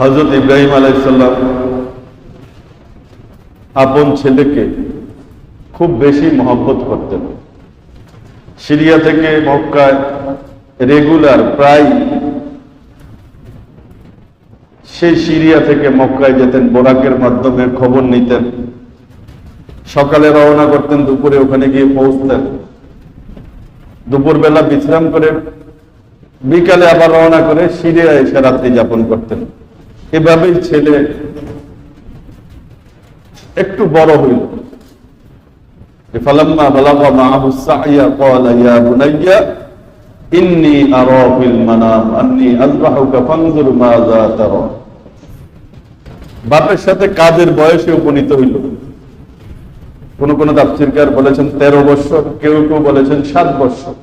হজরত ইব্রাহিম আলাইসাল্লাম আপন ছেলেকে খুব বেশি মহব্বত করতেন। সিরিয়া থেকে মক্কায় রেগুলার প্রায় সেই সিরিয়া থেকে মক্কায় যেতেন, বোরাকের মাধ্যমে খবর নিতেন। সকালে রওনা করতেন, দুপুরে ওখানে গিয়ে পৌঁছতেন। দুপুরবেলা বিশ্রাম করে বিকালে আবার রওনা করে সিরিয়া এসে রাত্রি যাপন করতেন। এভাবেই ছেলে একটু বড় হইল فلما بلغ معه السعي قال يا بني إني أرى في المنام أني أذبحك فانظر ماذا ترى বাপের সাথে কাজের বয়সে উপনীত হইল কোন কোন তাফসিরকার বলেছেন তেরো বছর কেউ কেউ বলেছেন সাত বছর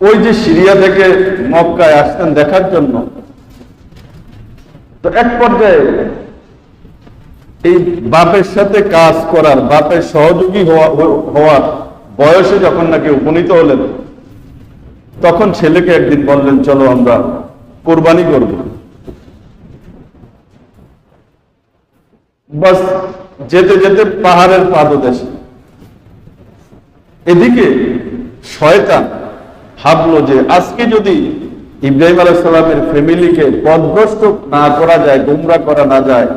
ওই যে সিরিয়া থেকে মক্কায় আসতেন দেখার জন্য তো এক পর্যায়ে এই বাপের সাথে কাজ করার, বাপের সহযোগী হওয়ার বয়সে যখন নাকি উপনীত হলেন, তখন ছেলেকে একদিন বললেন, চলো আমরা কোরবানি করব। বাস যেতে যেতে পাহাড়ের পাদদেশে এদিকে শয়তান ভাবলো যে, আজকে যদি ইব্রাহিম আলাইসাল্লামের ফ্যামিলিকে পথভ্রষ্ট না করা যায়, গুমরা করা না যায়,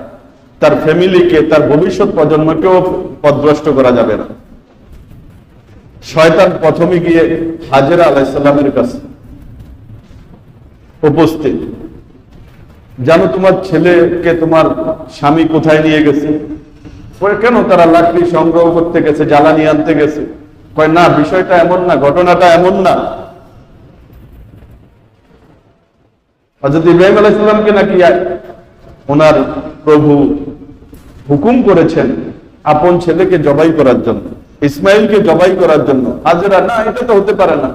তার ফ্যামিলিকে, তার ভবিষ্যৎ প্রজন্মকেও পথভ্রষ্ট করা যাবে না। শয়তান প্রথমে গিয়ে হাজেরা আলাইসাল্লামের কাছে উপস্থিত। জানো তোমার ছেলেকে তোমার স্বামী কোথায় নিয়ে গেছে? কেন তারা লাকড়ি সংগ্রহ করতে গেছে, জ্বালানি আনতে গেছে? কয়, না, বিষয়টা এমন না, ঘটনাটা এমন না। হজরত ইব্রাহিম আলাইসাল্লামকে নাকি ওনার প্রভু হুকুম করেছেন আপন ছেলেকে জবাই করার জন্য ইসমাইলকে জবাই করার জন্য। হাজরা, না, এটা তো হতে পারে না।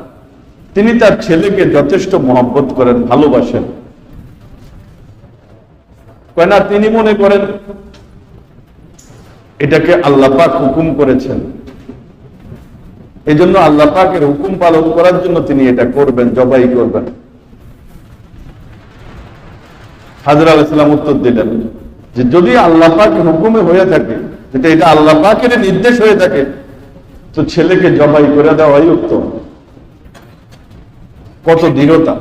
তিনি তার ছেলেকে যথেষ্ট মহব্বত করেন, ভালোবাসেন। কয় না তিনি মনে করেন, এটাকে আল্লাহ পাক হুকুম করেছেন। এই জন্য আল্লাহ পাকের হুকুম পালন করার জন্য তিনি এটা করবেন, জবাই করবেন। হাজর আলাইসালাম উত্তর দিলেন যে যদি আল্লাহ পাকের হুকুমে হয়ে থাকে, যেটা এটা আল্লাহ পাকের নির্দেশ হয়ে থাকে, তো ছেলেকে জবাই করে দেওয়াই উত্তম। কত দৃঢ়তা।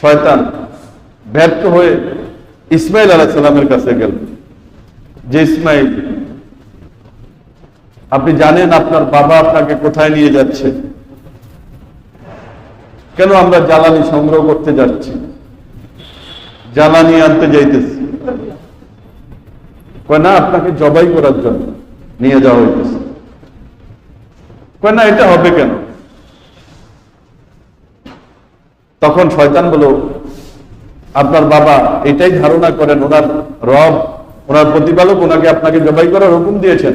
শয়তান ব্যর্থ হয়ে ইসমাইল আলাহ সাল্লামের কাছে গেল। যে ইসমাইল, আপনি জানেন আপনার বাবা আপনাকে কোথায় নিয়ে যাচ্ছে? কেন আমরা জ্বালানি সংগ্রহ করতে যাচ্ছি? জ্বালানি আনতে যাইতেছি। না, আপনাকে জবাই করার জন্য নিয়ে যাওয়া হইতেছে। কয় না, এটা হবে কেন? তখন শয়তান বলো আপনার বাবা এটাই ধারণা করেন, ওনার রব, ওনার প্রতিপালক ওনাকে আপনাকে জবাই করার হুকুম দিয়েছেন।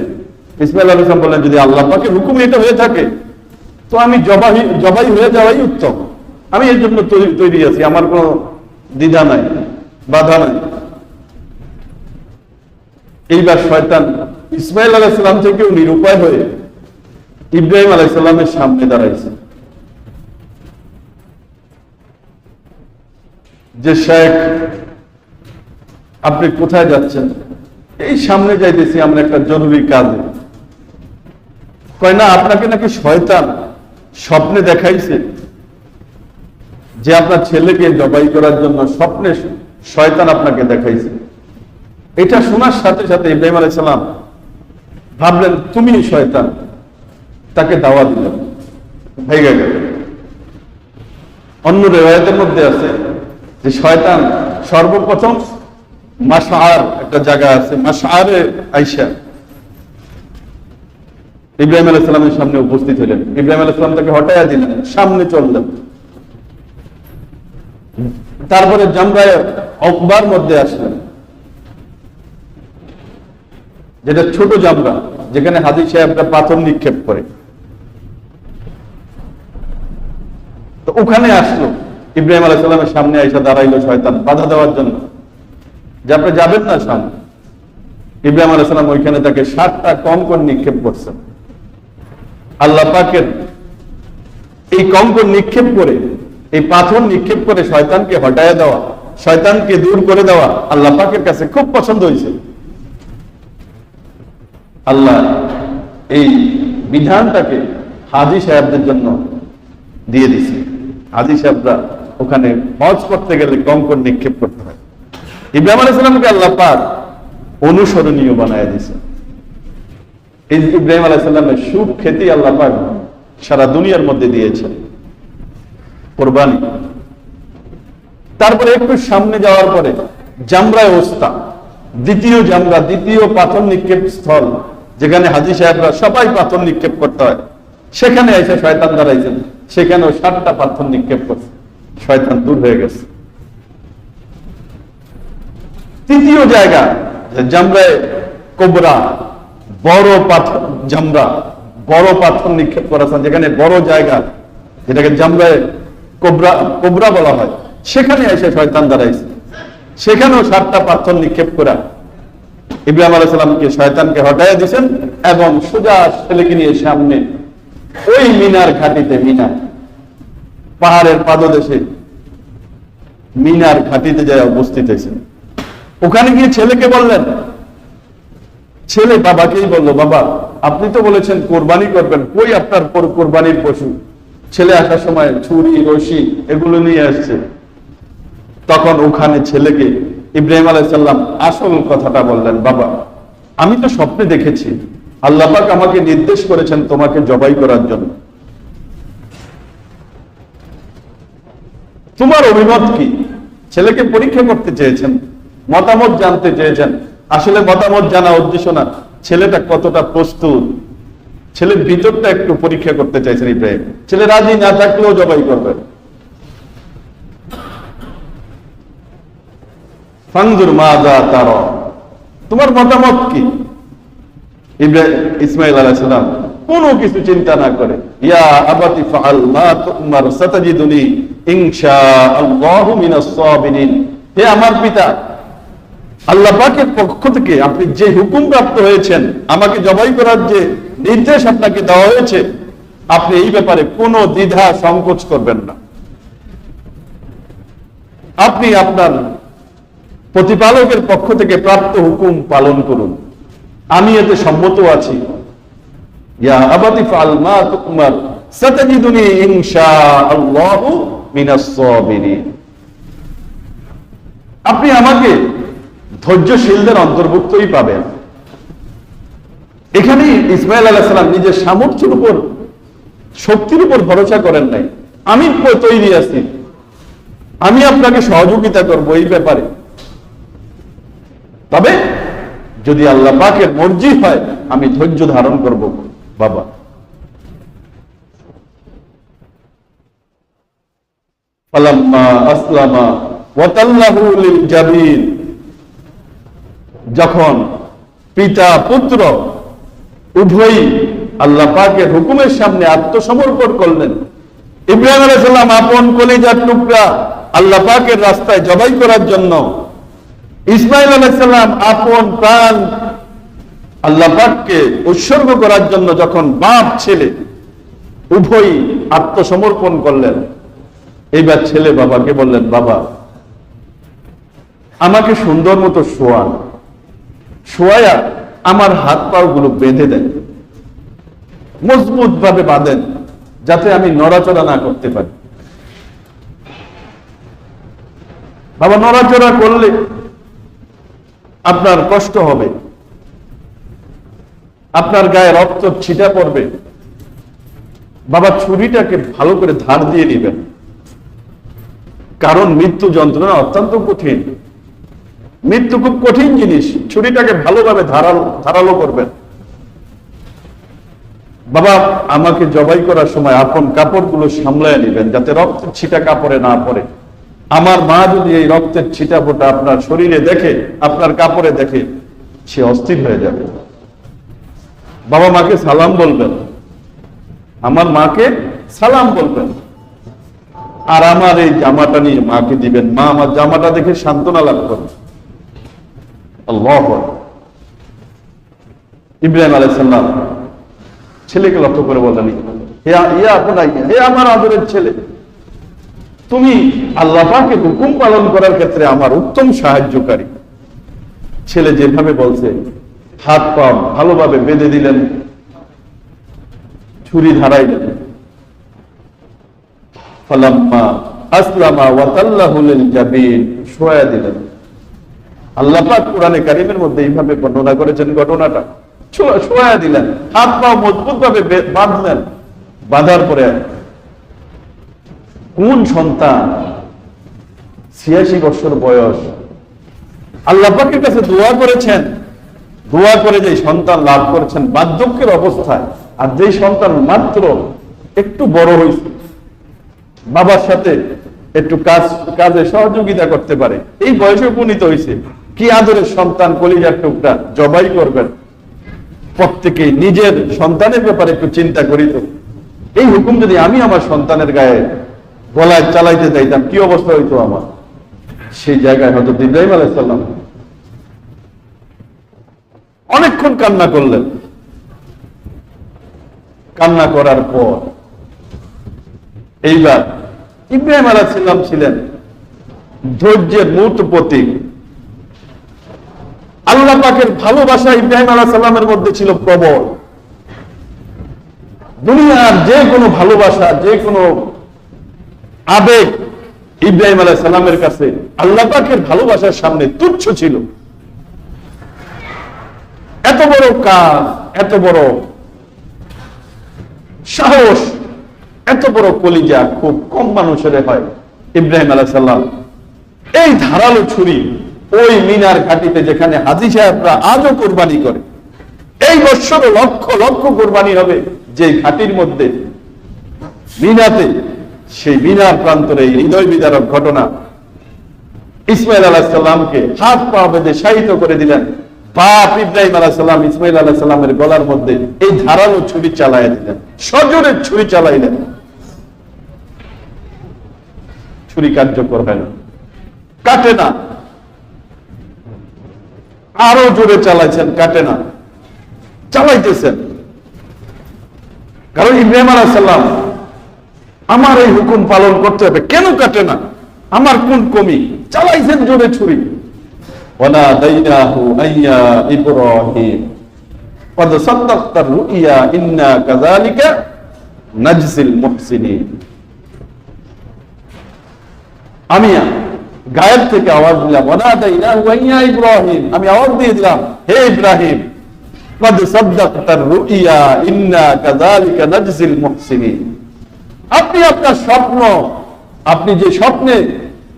ইসমাইল আল বললেন, যদি আল্লাহ হুকুম এটা হয়ে থাকে, তো আমি জবাই জবাই হয়ে যাওয়াই উত্তম। আমি এর জন্য তৈরি আছি, আমার কোনো দ্বিধা নাই, বাধা নাই। এইবার শয়তান ইসমাইল আলাইসাল্লাম থেকেও নিরুপায় হয়ে ইব্রাহিম আলাইসাল্লামের সামনে দাঁড়াইছে। যে শেখ, আপনি কোথায় যাচ্ছেন? এই সামনে যাইতেছি আমরা একটা জরুরি কাজে। কয় না, আপনাকে নাকি শয়তান স্বপ্নে দেখাইছে? যে আপনার ছেলেকে জবাই করার জন্য স্বপ্নে শয়তান আপনাকে দেখাইছে। এটা শোনার সাথে সাথে ইব্রাহিম আলাইসালাম ভাবলেন, তুমি শয়তান। তাকে দাওয়া দিলেন। ভেঙে গেল। অন্য রেওয়ায়তের মধ্যে আছে যে শয়তান সর্বপ্রথম মাসার একটা জায়গা আছে মাসারে আইসা ইব্রাহিম আলাইসালামের সামনে উপস্থিত হলেন। ইব্রাহিম আলাইসালাম তাকে হটাইয়া দিলেন, সামনে চললেন। তারপরে জামরায় অকবার মধ্যে আসলেন। যেটা ছোট জামরা, যেখানে হাজি সাহেবরা পাথর নিক্ষেপ করে। তো ওখানে আসলো। ইব্রাহিম আলাইসাল্লামের সামনে আইসা দাঁড়াইলো শয়তান, বাধা দেওয়ার জন্য। যে আপনি যাবেন না সামনে ইব্রাহিম আলাইসাল্লাম ওইখানে তাকে ষাটটা কঙ্কর নিক্ষেপ করছেন। আল্লাহ পাকের এই কঙ্কর নিক্ষেপ করে এই পাথর নিক্ষেপ করে শয়তানকে হটায় দেওয়া, শয়তানকে দূর করে দেওয়া আল্লাহ পাকের কাছে খুব পছন্দ হয়েছে। আল্লাহ এই বিধানটাকে হাজি সাহেবদের জন্য দিয়ে দিছে হাজি সাহেবরা ওখানে হজ করতে গেলে কঙ্কর নিক্ষেপ করতে হয়। ইব্রাহিম আলাইসালামকে আল্লাহ পাক অনুসরণীয় বানায় দিছে ইব্রাহিম আলাইসাল্লামের সুখ খেতে আল্লাহ পাক সারা দুনিয়ার মধ্যে দিয়েছেন। কোরবানি। তারপরে একটু সামনে যাওয়ার পরে জামরায় ওস্তা দ্বিতীয় জামরা, দ্বিতীয় পাথর নিক্ষেপ স্থল, যেখানে হাজি সাহেবরা সবাই পাথর নিক্ষেপ করতে হয়। সেখানে এসে শয়তান দাঁড়াইছেন। সেখানেও সাতটা পাথর নিক্ষেপ করছে। শয়তান দূর হয়ে গেছে। তৃতীয় জায়গা জামরায় কোবরা, বড় পাথর জামরা, বড় পাথর নিক্ষেপ করেছেন যেখানে বড় জায়গা, যেটাকে জামরায় কোবরা কোবরা বলা হয়। সেখানে এসে শয়তান দাঁড়াইছে। সেখানেও সাতটা পাথর নিক্ষেপ করা। ইব্রাহিম আলাইসালামকে শয়তানকে হটাইয়া দিয়েছেন এবং সোজা ছেলেকে নিয়ে সামনে ওই মিনার ঘাটিতে মিনার পাহাড়ের পাদদেশে মিনার ঘাটিতে যায় উপস্থিত হয়েছেন ওখানে গিয়ে ছেলেকে বললেন, ছেলে বাবাকেই বলল, বাবা, আপনি তো বলেছেন কোরবানি করবেন, কই আপনার কোরবানির পশু? ছেলে আসার সময় ছুরি রশি এগুলো নিয়ে আসছে। তখন ওখানে ছেলেকে ইব্রাহিম আলাইসাল্লাম আসল কথাটা বললেন, বাবা, আমি তো স্বপ্নে দেখেছি। আল্লাপাক আমাকে নির্দেশ করেছেন তোমাকে জবাই করার জন্য। তোমার অভিমত কি? ছেলেকে পরীক্ষা করতে চেয়েছেন, মতামত জানতে চেয়েছেন। আসলে মতামত জানা উদ্দেশ্য না, ছেলেটা কতটা প্রস্তুত ছেলের ভিতরটা একটু পরীক্ষা করতে চাইছেন ইব্রাহিম ছেলে রাজি না থাকলেও জবাই করবে। তোমার মতামত কি? ইসমাইল আলাইহিস সালাম কোনো কিছু চিন্তা না করে আমার পিতা, আল্লাহ পাকের পক্ষ থেকে আপনি যে হুকুম প্রাপ্ত হয়েছেন, আমাকে জবাই করার যে নির্দেশ আপনাকে দেওয়া হয়েছে, আপনি এই ব্যাপারে কোনো দ্বিধা সংকোচ করবেন না। আপনি আপনার প্রতিপালকের পক্ষ থেকে প্রাপ্ত হুকুম পালন করুন। আমি এতে সম্মত আছি। আপনি আমাকে ধৈর্যশীলদের অন্তর্ভুক্তই পাবেন। এখানে ইসমাইল আলাহ সালাম নিজের সামর্থ্যের উপর, শক্তির উপর ভরসা করেন নাই। আমি তৈরি আছি। আমি আপনাকে সহযোগিতা করব এই ব্যাপারে। তবে যদি আল্লাহ পাকের মর্জি হয়, আমি ধৈর্য ধারণ করব, বাবা। যখন পিতা, পুত্র উভয়ই আল্লাহ পাকের হুকুমের সামনে আত্মসমর্পণ করলেন। ইব্রাহিম আলাইসাল্লাম আপন কলিজার টুকরা আল্লাহ পাকের রাস্তায় জবাই করার জন্য ইসমাইল আলাইসাল্লাম আপন প্রাণ আল্লাহ পাককে উৎসর্গ করার জন্য যখন বাপ, ছেলে উভয়ই আত্মসমর্পণ করলেন। এইবার ছেলে বাবাকে বললেন, বাবা, আমাকে সুন্দর মতো শোয়ান। শোয়া আমার হাত পাও গুলো বেঁধে দেন। মজবুত ভাবে বাঁধেন, যাতে আমি নড়াচড়া না করতে পারি। বাবা, নড়াচড়া করলে আপনার কষ্ট হবে। আপনার গায়ে রক্ত ছিটা পড়বে। বাবা, ছুরিটাকে ভালো করে ধার দিয়ে দিবেন কারণ মৃত্যু যন্ত্রণা অত্যন্ত কঠিন। মৃত্যু খুব কঠিন জিনিস। ছুরিটাকে ভালোভাবে ধারালো ধারালো করবেন। বাবা, আমাকে জবাই করার সময় আপন কাপড়গুলো সামলায় নেবেন যাতে রক্তের ছিটা কাপড়ে না পড়ে। আমার মা যদি এই রক্তের ছিটা ফোটা আপনার শরীরে দেখে, আপনার কাপড়ে দেখে, সে অস্থির হয়ে যাবে। বাবা মাকে সালাম বলবেন। আমার মাকে সালাম বলবেন। আর আমার এই জামাটা নিয়ে মাকে দিবেন। মা আমার জামাটা দেখে সান্ত্বনা লাভ করবে। আল্লাহ ইব্রাহিম আলাইসাল্লাম ছেলেকে লক্ষ্য করে বলেন হে আমার আদরের ছেলে, তুমি আল্লাহ পাকের হুকুম পালন করার ক্ষেত্রে আমার উত্তম সাহায্যকারী। ছেলে যেভাবে বলছে, হাত পা ভালোভাবে বেঁধে দিলেন, ছুরি ধারাইলেন। ফালাম্মা আসলামা ওয়াতাল্লাহু লিল জাবিন, শোয়া দিলেন। আল্লাহ পাক কোরআনে কারিমের মধ্যে এইভাবে বর্ণনা করেছেন ঘটনাটা। ছো- শোয়া দিলেন, হাত পা মজবুত ভাবে বাঁধলেন, বাঁধার পরে কোন সন্তান ছিয়াশি বছর বয়স? আল্লাহ পাকের কাছে দোয়া করেছেন, দোয়া করে যে সন্তান লাভ করেছেন, বার্ধক্যের অবস্থায়, আর যেই সন্তান মাত্র একটু বড় হয়েছে, বাবার সাথে একটু কাজ, কাজে সহযোগিতা করতে পারে, এই বয়সে উপনীত হয়েছে। কি আদরের সন্তান কলিজার টুকটা জবাই করবেন। প্রত্যেকে নিজের সন্তানের ব্যাপারে একটু চিন্তা করি তো। এই হুকুম যদি আমি আমার সন্তানের গায়ে গলায় চালাইতে চাইতাম কি অবস্থা হইতো আমার? সেই জায়গায় হয়তো ইব্রাহিম আলাইসাল্লাম অনেকক্ষণ কান্না করলেন। কান্না করার পর এইবার ইব্রাহিম আলাইসাল্লাম ছিলেন ধৈর্যের মূর্ত প্রতীক। আল্লাহ পাকের ভালোবাসা ইব্রাহিম আলাহ সাল্লামের মধ্যে ছিল প্রবল। দুনিয়ার যে কোনো ভালোবাসা, যে কোনো আবেগ ইব্রাহিম আলাহ সাল্লামের কাছে আল্লাহ পাকের ভালোবাসার সামনে তুচ্ছ ছিল। এত বড় কাজ, এত বড় সাহস, এত বড় কলিজা খুব কম মানুষের হয় ইব্রাহিম আলাহ সাল্লাম এই ধারালো ছুরি ওই মিনার ঘাটিতে যেখানে হাজি সাহেবরা আজও কোরবানি করে। এই বছর লক্ষ লক্ষ কোরবানি হবে যে ঘাটির মধ্যে। মিনাতে, সেই মিনার প্রান্তরে হৃদয় বিদারক ঘটনা। ইসমাইল আলাহ সাল্লামকে হাত পা বেঁধে শায়িত করে দিলেন। বাপ ইব্রাহিম আলাহ সাল্লাম ইসমাইল আলাহ সাল্লামের গলার মধ্যে এই ধারালো চালাইয়া দিলেন। সজোরে ছুরি চালাইলেন। ছুরি কার্যকর হয় না। কাটে না। আরো জোরে চালাইছেন কাটে না চালাইতেছেন কারণ ইব্রাহিম আলাহ সাল্লাম আমার এই হুকুম পালন করতে হবে কেন কাটে না আমার কোন কমি চালাইছেন জোরে ছুরি وناديناه أن يا إبراهيم قد صدقت الرؤيا إنا كذلك نجزي المحسنين আমি গায়েব থেকে আওয়াজ দিলাম ইব্রাহিম। আমি আওয়াজ দিয়ে দিলাম, হে ইব্রাহিম আপনি আপনার স্বপ্ন, আপনি যে স্বপ্নে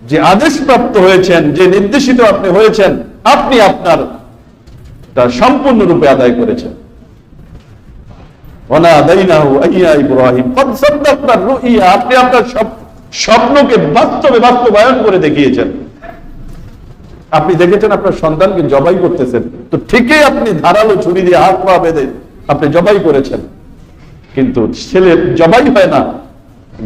যে আদেশ প্রাপ্ত হয়েছেন, যে নির্দেশিত আপনি হয়েছেন, আপনি আপনার তার সম্পূর্ণরূপে আদায় করেছেন। আপনি আপনার স্বপ্ন স্বপ্নকে বাস্তবে বাস্তবায়ন করে দেখিয়েছেন। আপনি দেখেছেন আপনার সন্তানকে জবাই করতেছেন। তো ঠিকই আপনি ধারালো ছুরি দিয়ে হাত পা বেঁধে আপনি জবাই করেছেন। কিন্তু ছেলে জবাই হয় না,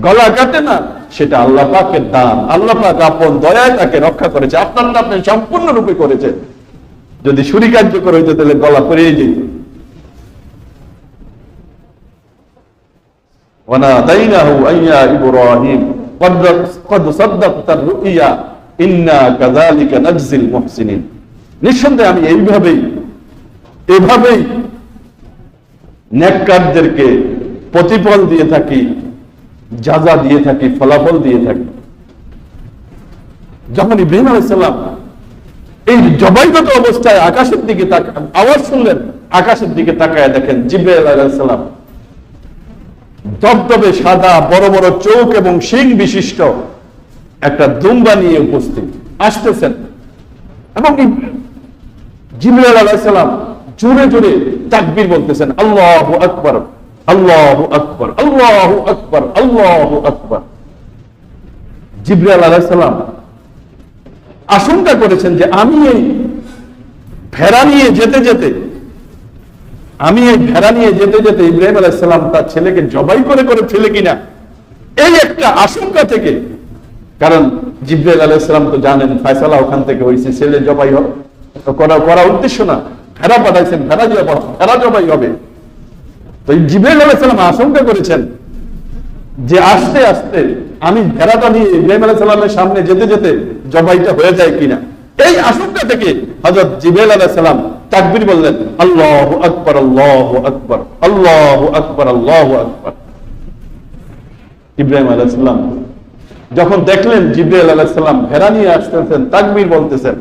গলা কাটে না, সেটা আল্লাহ পাকের দান। আল্লাহ পাক আপন দয়ায় তাকে রক্ষা করেছে। আপনার না আপনি সম্পূর্ণরূপে করেছেন। যদি সুরি কার্যকর হইতো তাহলে গলা পেরিয়ে যেত ওনা দাইনাহু আইয়া ইব্রাহিম। নিঃসন্দেহে আমি এইভাবেই, এভাবেই ন্যাককারদেরকে প্রতিফল দিয়ে থাকি দিয়ে থাকি, ফলাফল দিয়ে থাকি। যখন ইব্রাহিম আলাইসাল্লাম এই জবাইগত অবস্থায় আকাশের দিকে তাকান আওয়াজ শুনলেন, আকাশের দিকে তাকায় দেখেন জিবে আলাইসাল্লাম দবদবে সাদা, বড় বড় চোখ এবং শিং বিশিষ্ট একটা দুম্বা নিয়ে উপস্থিত। আসতেছেন। এবং আলাইসালাম জোরে জোরে তাকবীর বলতেছেন, আল্লাহ আকবর আল্লাহ আকবর আল্লাহ আকবর আল্লাহ আকবর। জিবরাইল আলাইসালাম আশঙ্কা করেছেন যে আমি ভেড়া নিয়ে যেতে যেতে আমি এই ভেড়া নিয়ে যেতে যেতে ইব্রাহিম আলাইসাল্লাম তার ছেলেকে জবাই করে করে ফেলে কিনা? এই একটা আশঙ্কা থেকে। কারণ জিব্রাইল আলাইসালাম তো জানেন, ফায়সালা ওখান থেকে হয়েছে ছেলে জবাই হবে করা করা উদ্দেশ্য না। ভেড়া পাঠাইছেন, ভেড়া জবাই ভেড়া জবাই হবে। তো জিব্রাইল আলাইসালাম আশঙ্কা করেছেন যে আস্তে আস্তে আমি ভেড়াটা নিয়ে ইব্রাহিম আলাহ সাল্লামের সামনে যেতে যেতে জবাইটা হয়ে যায় কিনা। এই আশঙ্কা থেকে হজরত জিবেল আলাহ সাল্লাম তাকবির বললেন, আল্লাহ আকবর আল্লাহ আকবর আল্লাহ আকবর আল্লাহ আকবর। ইব্রাহিম আলাহ সাল্লাম যখন দেখলেন জিব্রাইল আলাইসাল্লাম ভেড়া নিয়ে আসতেছেন, তাকবির বলতেছেন,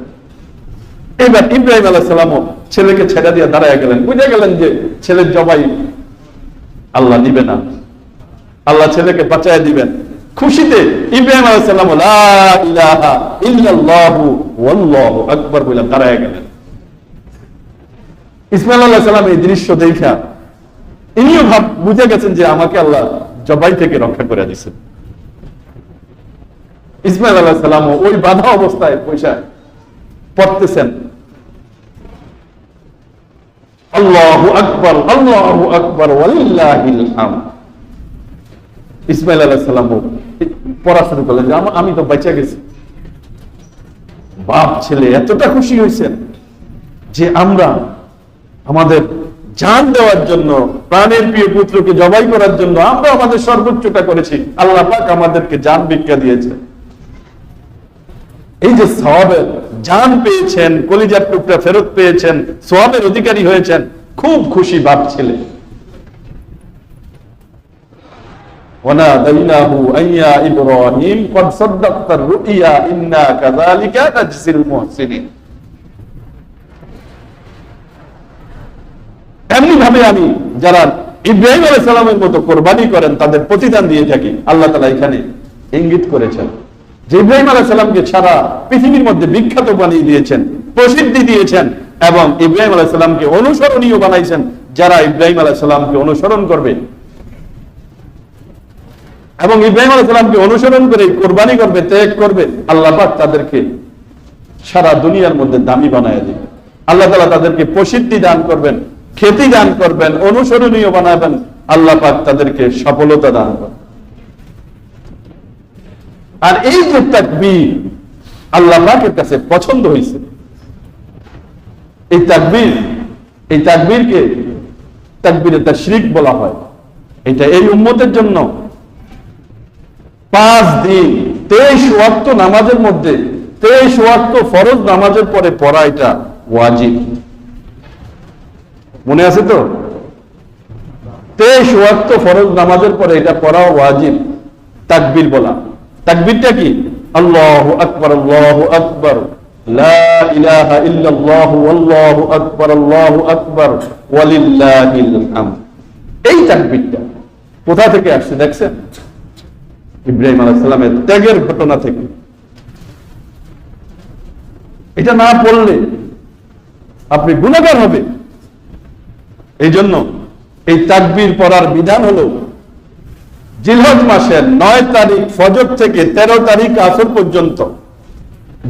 এবার ইব্রাহিম আলাইসাল্লামও ছেলেকে ছেড়ে দিয়ে দাঁড়ায় গেলেন। বুঝে গেলেন যে ছেলের জবাই আল্লাহ নিবে না। আল্লাহ ছেলেকে বাঁচায় দিবেন। খুশিতে ইব্রাহিম ওয়াল্লাহু আকবার বলে দাঁড়ায় গেলেন। ইসমাইল সালাম এই দৃশ্য দেখা ইনিও ভাব, বুঝে গেছেন যে আমাকে আল্লাহ জবাই থেকে রক্ষা করে দিয়েছেন। ইসমাইল আলাইহিস সালাম ওই বাধা অবস্থায় পয়সা পড়তেছেন। আল্লাহু আকবার আল্লাহু আকবার ইসমাইল আলাইহিস সালাম পড়া শুরু করলেন যে আমি তো বেঁচে গেছি। বাপ, ছেলে, এতটা খুশি হয়েছেন যে আমরা আমাদের জান দেওয়ার জন্য, প্রাণের প্রিয় পুত্রকে জবাই করার জন্য আমরা আমাদের সর্বোচ্চটা করেছি। আল্লাহ পাক আমাদেরকে জান ভিক্ষা দিয়েছে এই যে সবের জান পেয়েছেন, কলিজার টুকটা ফেরত পেয়েছেন সবের অধিকারী হয়েছেন, খুব খুশি বাপ ছেলে। ইব্রাহিম ভাবে আমি যারা ইব্রাহিম আলাইহিস সালামের মতো কোরবানি করেন, তাদের প্রতিদান দিয়ে থাকি। আল্লাহ তাআলা এখানে ইঙ্গিত করেছেন। যে ইব্রাহিম আলাইহিস সালামকে ছাড়া পৃথিবীর মধ্যে বিখ্যাত বানিয়ে দিয়েছেন, প্রসিদ্ধি দিয়েছেন এবং ইব্রাহিম আলাইহিস সালামকে অনুসরণীয় বানাইছেন, যারা ইব্রাহিম আলাইহিস সালামকে অনুসরণ করবে। এবং ইব্রাহিম আলাইসালামকে অনুসরণ করে কোরবানি করবে, ত্যাগ করবে, আল্লাহ পাক তাদেরকে সারা দুনিয়ার মধ্যে দামি বানায় দিবে। আল্লাহ তালা তাদেরকে প্রসিদ্ধি দান করবেন। খ্যাতি দান করবেন, অনুসরণীয় বানাবেন, আল্লাহ পাক তাদেরকে সফলতা দান করবেন আর এই যে তাকবীর আল্লাহ পাকের কাছে পছন্দ হয়েছে, এই তাকবীর, এই তাকবীরকে তাকবীরে তাশরিক বলা হয়। এটা এই উম্মতের জন্য। পাঁচ দিন, তেইশ ওয়াক্ত নামাজের মধ্যে, তেইশ ওয়াক্ত ফরজ নামাজের পরে পড়া এটা ওয়াজিব। মনে আছে তো? তেইশ ওয়াক্ত ফরজ নামাজের পরে এটা পড়া ওয়াজিব, তাকবীর বলা। তাকবীরটা কি? আল্লাহ আকবার আল্লাহ আকবার। এই তাকবীরটা কোথা থেকে আসছে দেখছেন? ইব্রাহিম আলাইসাল্লামের ত্যাগের ঘটনা থেকে। এটা না পড়লে আপনি গুণাগার হবে এই জন্য এই তাকবীর পড়ার বিধান হলো, জিলহজ মাসের নয় তারিখ ফজর থেকে তেরো তারিখ আসর পর্যন্ত,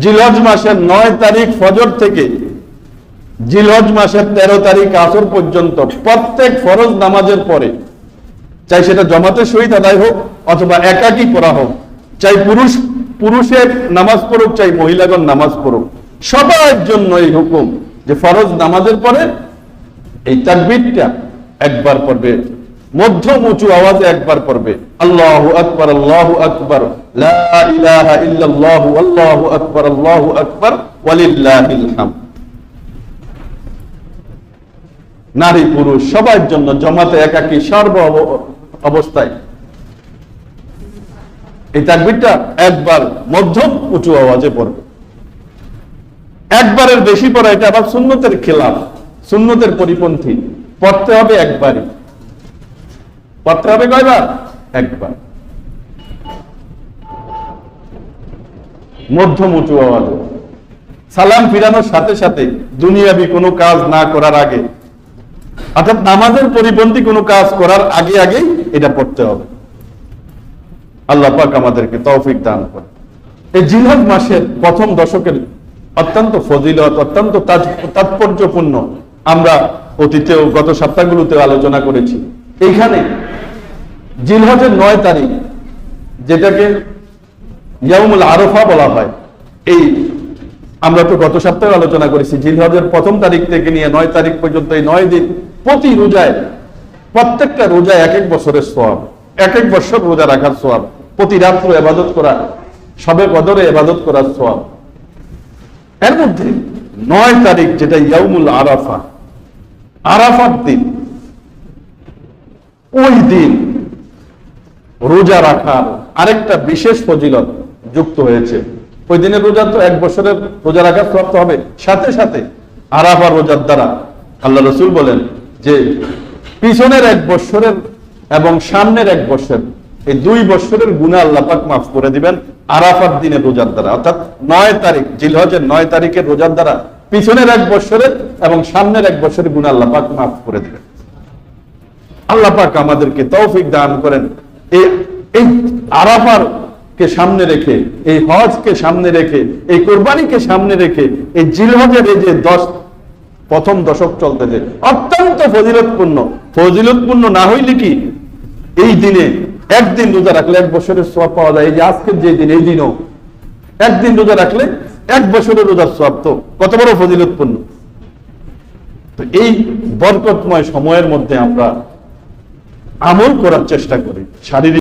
জিলহজ মাসের নয় তারিখ ফজর থেকে জিলহজ মাসের তেরো তারিখ আসর পর্যন্ত প্রত্যেক ফরজ নামাজের পরে, চাই সেটা জমাতে সহিত আদায় হোক অথবা একাকি পড়া হোক, চাই পুরুষ, পুরুষের নামাজ পড়ুক, চাই মহিলাগণ নামাজ পড়ুক, সবার জন্য এই হুকুম যে ফরজ নামাজের পরে এই তাকবিরটা একবার পড়বে, মধ্যম উঁচু আওয়াজে একবার পড়বে। আল্লাহু আকবার আল্লাহু আকবার আল্লাহু আকবার আল্লাহু আকবার নারী, পুরুষ, সবার জন্য জমাতে একাকি, সর্ব অবস্থায়। এই তাকবিরটা একবার মধ্যম উঁচু আওয়াজে পড়বে। একবারের বেশি পড়া এটা আবার সুন্নতের খেলাফ। সুন্নতের পরিপন্থী। পড়তে হবে একবারই। পড়তে হবে কয়বার? একবার। মধ্যম উঁচু আওয়াজে। সালাম ফিরানোর সাথে সাথে দুনিয়াবি কোনো কাজ না করার আগে, অর্থাৎ নামাজের পরিপন্থী কোনো কাজ করার আগে আগেই এটা পড়তে হবে। আল্লাহ পাক আমাদেরকে তৌফিক দান করে এই জিলহজ মাসের প্রথম দশকের অত্যন্ত ফজিলত, অত্যন্ত তাৎপর্যপূর্ণ আমরা অতীতেও গত সপ্তাহগুলোতে আলোচনা করেছি। এইখানে জিলহজের নয় তারিখ, যেটাকে ইয়ামুল আরফা বলা হয়, এই আমরা তো গত সপ্তাহে আলোচনা করেছি। জিলহজের প্রথম তারিখ থেকে নিয়ে নয় তারিখ পর্যন্ত এই নয় দিন প্রতি রোজায়, প্রত্যেকটা রোজায় এক এক বছরের সব এক এক বছর রোজা রাখার সোয়াব প্রতি রাত্র এবাদত করা, সবে কদরে এবাদত করার সোয়াব এর মধ্যে নয় তারিখ যেটা ইয়াউমুল আরাফা, আরাফার দিন। ওই দিন রোজা রাখার আরেকটা বিশেষ ফজিলত যুক্ত হয়েছে। ওই দিনের রোজা তো এক বছরের রোজা রাখার প্রাপ্ত হবে। সাথে সাথে আরাফার রোজার দ্বারা আল্লাহ রসুল বলেন যে পিছনের এক বছরের এবং সামনের এক বছর, এই দুই বছরের গুণা আল্লাহ পাক মাফ করে দিবেন। আরাফার দিনের রোজার দ্বারা, অর্থাৎ নয় তারিখ, জিলহজের নয় তারিখের রোজার দ্বারা পিছনের এক বছরের এবং সামনের এক বছরের গুণা আল্লাহ পাক মাফ করে দিবেন। আল্লাহ পাক আমাদেরকে তৌফিক দান করেন। এই আরাফার কে সামনে রেখে, এই হজকে সামনে রেখে, এই কোরবানিকে সামনে রেখে, এই জিলহজের এই যে দশ, প্রথম দশক চলতেছে, অত্যন্ত ফজিলতপূর্ণ। ফজিলতপূর্ণ না হইলে কি? এই দিনে একদিন রোজা রাখলে এক বছরের সব পাওয়া যায়। এই যে আজকের যে দিন, এই দিনও একদিন রোজা রাখলে এক বছরের রোজার সব তো কত বড় উৎপন্ন তো এই বরকতময় সময়ের মধ্যে আমরা আমল করার চেষ্টা করি, শারীরিক